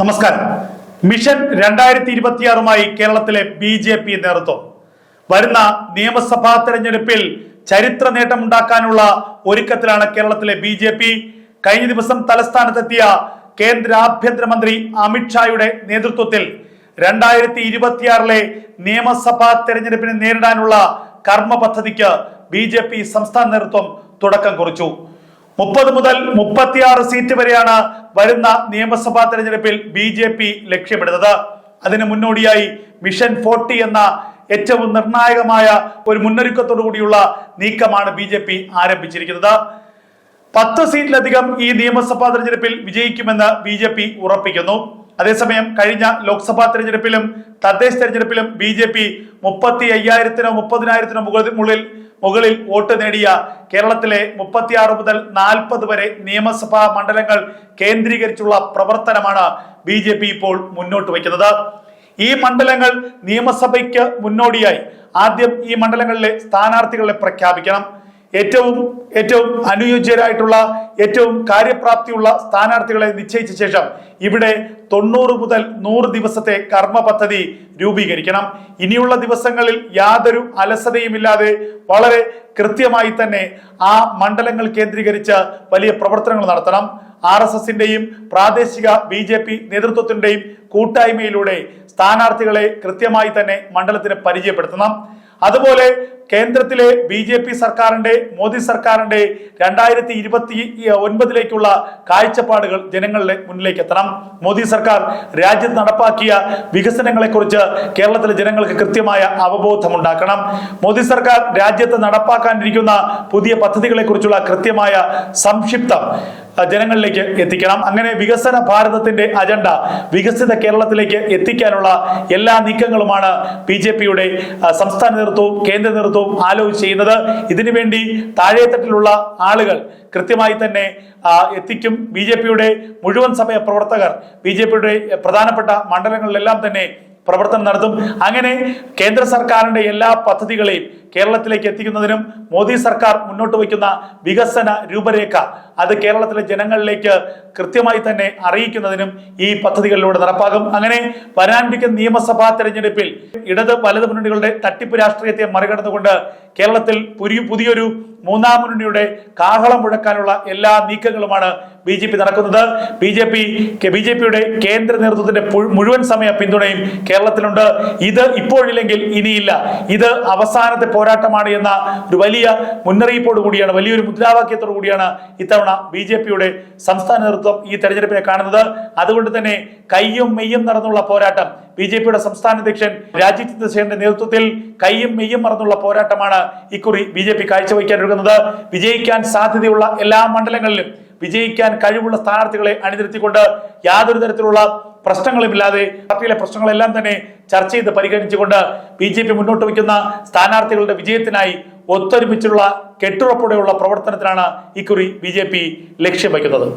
നമസ്കാരം. മിഷൻ രണ്ടായിരത്തി ഇരുപത്തിയാറുമായി കേരളത്തിലെ ബി ജെ പി നേതൃത്വം. വരുന്ന നിയമസഭാ തെരഞ്ഞെടുപ്പിൽ ചരിത്ര നേട്ടമുണ്ടാക്കാനുള്ള ഒരുക്കത്തിലാണ് കേരളത്തിലെ ബി ജെ പി. കഴിഞ്ഞ ദിവസം തലസ്ഥാനത്തെത്തിയ കേന്ദ്ര ആഭ്യന്തരമന്ത്രി അമിത്ഷായുടെ നേതൃത്വത്തിൽ രണ്ടായിരത്തി ഇരുപത്തിയാറിലെ നിയമസഭാ തെരഞ്ഞെടുപ്പിനെ നേരിടാനുള്ള കർമ്മ പദ്ധതിക്ക് ബി ജെ പി സംസ്ഥാന നേതൃത്വം തുടക്കം കുറിച്ചു. മുപ്പത് മുതൽ മുപ്പത്തിയാറ് സീറ്റ് വരെയാണ് വരുന്ന നിയമസഭാ തെരഞ്ഞെടുപ്പിൽ ബി ജെ പി ലക്ഷ്യമിടുന്നത്. അതിന് മുന്നോടിയായി മിഷൻ ഫോർട്ടി എന്ന ഏറ്റവും നിർണായകമായ ഒരു മുന്നൊരുക്കത്തോടു കൂടിയുള്ള നീക്കമാണ് ബി ജെ പി ആരംഭിച്ചിരിക്കുന്നത്. പത്ത് സീറ്റിലധികം ഈ നിയമസഭാ തെരഞ്ഞെടുപ്പിൽ വിജയിക്കുമെന്ന് ബി ജെ പി ഉറപ്പിക്കുന്നു. അതേസമയം കഴിഞ്ഞ ലോക്സഭാ തെരഞ്ഞെടുപ്പിലും തദ്ദേശ തെരഞ്ഞെടുപ്പിലും ബി ജെ പി മുപ്പത്തി അയ്യായിരത്തിനോ മുപ്പതിനായിരത്തിനോ മുകളിൽ മുകളിൽ വോട്ട് നേടിയ കേരളത്തിലെ മുപ്പത്തിയാറ് മുതൽ നാൽപ്പത് വരെ നിയമസഭാ മണ്ഡലങ്ങൾ കേന്ദ്രീകരിച്ചുള്ള പ്രവർത്തനമാണ് ബി ജെ പി ഇപ്പോൾ മുന്നോട്ട് വയ്ക്കുന്നത്. ഈ മണ്ഡലങ്ങൾ നിയമസഭയ്ക്ക് മുന്നോടിയായി ആദ്യം ഈ മണ്ഡലങ്ങളിലെ സ്ഥാനാർത്ഥികളെ പ്രഖ്യാപിക്കണം. ഏറ്റവും ഏറ്റവും അനുയോജ്യരായിട്ടുള്ള ഏറ്റവും കാര്യപ്രാപ്തിയുള്ള സ്ഥാനാർത്ഥികളെ നിശ്ചയിച്ച ശേഷം ഇവിടെ തൊണ്ണൂറ് മുതൽ നൂറ് ദിവസത്തെ കർമ്മ പദ്ധതി രൂപീകരിക്കണം. ഇനിയുള്ള ദിവസങ്ങളിൽ യാതൊരു അലസതയുമില്ലാതെ വളരെ കൃത്യമായി തന്നെ ആ മണ്ഡലങ്ങൾ കേന്ദ്രീകരിച്ച് വലിയ പ്രവർത്തനങ്ങൾ നടത്തണം. ആർ എസ് എസിന്റെയും പ്രാദേശിക ബി ജെ പി നേതൃത്വത്തിന്റെയും കൂട്ടായ്മയിലൂടെ സ്ഥാനാർത്ഥികളെ കൃത്യമായി തന്നെ മണ്ഡലത്തിന് പരിചയപ്പെടുത്തണം. അതുപോലെ കേന്ദ്രത്തിലെ ബി ജെ പി സർക്കാരിന്റെ മോദി സർക്കാരിന്റെ രണ്ടായിരത്തി ഇരുപത്തി ഒൻപതിലേക്കുള്ള കാഴ്ചപ്പാടുകൾ ജനങ്ങളുടെ മുന്നിലേക്ക് എത്തണം മോദി സർക്കാർ രാജ്യത്ത് നടപ്പാക്കിയ വികസനങ്ങളെ കുറിച്ച് കേരളത്തിലെ ജനങ്ങൾക്ക് കൃത്യമായ അവബോധം ഉണ്ടാക്കണം മോദി സർക്കാർ രാജ്യത്ത് നടപ്പാക്കാനിരിക്കുന്ന പുതിയ പദ്ധതികളെ കുറിച്ചുള്ള കൃത്യമായ സംക്ഷിപ്തം ജനങ്ങളിലേക്ക് എത്തിക്കണം. അങ്ങനെ വികസന ഭാരതത്തിന്റെ അജണ്ട വികസിത കേരളത്തിലേക്ക് എത്തിക്കാനുള്ള എല്ലാ നീക്കങ്ങളുമാണ് ബി ജെ പിയുടെ സംസ്ഥാന നേതൃത്വവും കേന്ദ്ര നേതൃത്വവും ആലോചിച്ച് ചെയ്യുന്നത്. ഇതിനുവേണ്ടി താഴെത്തട്ടിലുള്ള ആളുകൾ കൃത്യമായി തന്നെ എത്തിക്കും. ബി ജെ പിയുടെ മുഴുവൻ സമയ പ്രവർത്തകർ ബി ജെ പിയുടെ പ്രധാനപ്പെട്ട മണ്ഡലങ്ങളിലെല്ലാം തന്നെ പ്രവർത്തനം നടത്തും. അങ്ങനെ കേന്ദ്ര സർക്കാരിന്റെ എല്ലാ പദ്ധതികളെയും കേരളത്തിലേക്ക് എത്തിക്കുന്നതിനും മോദി സർക്കാർ മുന്നോട്ട് വയ്ക്കുന്ന വികസന രൂപരേഖ അത് കേരളത്തിലെ ജനങ്ങളിലേക്ക് കൃത്യമായി തന്നെ അറിയിക്കുന്നതിനും ഈ പദ്ധതികളിലൂടെ നടപ്പാകും. അങ്ങനെ വരാനിരിക്കുന്ന നിയമസഭാ തെരഞ്ഞെടുപ്പിൽ ഇടത് വലത് മുന്നണികളുടെ തട്ടിപ്പ് രാഷ്ട്രീയത്തെ മറികടന്നുകൊണ്ട് കേരളത്തിൽ പുതിയൊരു മൂന്നാം മുന്നണിയുടെ കാഹളം മുഴക്കാനുള്ള എല്ലാ നീക്കങ്ങളുമാണ് ബി ജെ പി നടക്കുന്നത്. B J P B J പിയുടെ കേന്ദ്ര നേതൃത്വത്തിന്റെ മുഴുവൻ സമയ പിന്തുണയും കേരളത്തിലുണ്ട്. ഇത് ഇപ്പോഴില്ലെങ്കിൽ ഇനിയില്ല. ഇത് അവസാനത്തെ പോരാട്ടമാണ് എന്ന ഒരു വലിയ മുന്നറിയിപ്പോട് കൂടിയാണ് വലിയൊരു മുദ്രാവാക്യത്തോടു കൂടിയാണ് ഇത്തവണ ബി ജെ പിയുടെ സംസ്ഥാന നേതൃത്വം ഈ തെരഞ്ഞെടുപ്പിനെ കാണുന്നത്. അതുകൊണ്ട് തന്നെ കയ്യും മെയ്യും നടന്നുള്ള പോരാട്ടം ബി ജെ പിയുടെ സംസ്ഥാന അധ്യക്ഷൻ രാജി ചന്ദ്രശേഖരന്റെ നേതൃത്വത്തിൽ കയ്യും മെയ്യും മറന്നുള്ള പോരാട്ടമാണ് ഇക്കുറി ബി ജെ പി കാഴ്ചവെക്കാനൊരുങ്ങുന്നത്. വിജയിക്കാൻ സാധ്യതയുള്ള എല്ലാ മണ്ഡലങ്ങളിലും വിജയിക്കാൻ കഴിവുള്ള സ്ഥാനാർത്ഥികളെ അണിനിരത്തിക്കൊണ്ട് യാതൊരു തരത്തിലുള്ള പ്രശ്നങ്ങളുമില്ലാതെ പാർട്ടിയിലെ പ്രശ്നങ്ങളെല്ലാം തന്നെ ചർച്ച ചെയ്ത് പരിഗണിച്ചുകൊണ്ട് ബി ജെ പി മുന്നോട്ട് വയ്ക്കുന്ന സ്ഥാനാർത്ഥികളുടെ വിജയത്തിനായി ഒത്തൊരുമിച്ചുള്ള കെട്ടുറപ്പോടെയുള്ള പ്രവർത്തനത്തിനാണ് ഇക്കുറി ബി ജെ പി ലക്ഷ്യം വയ്ക്കുന്നത്.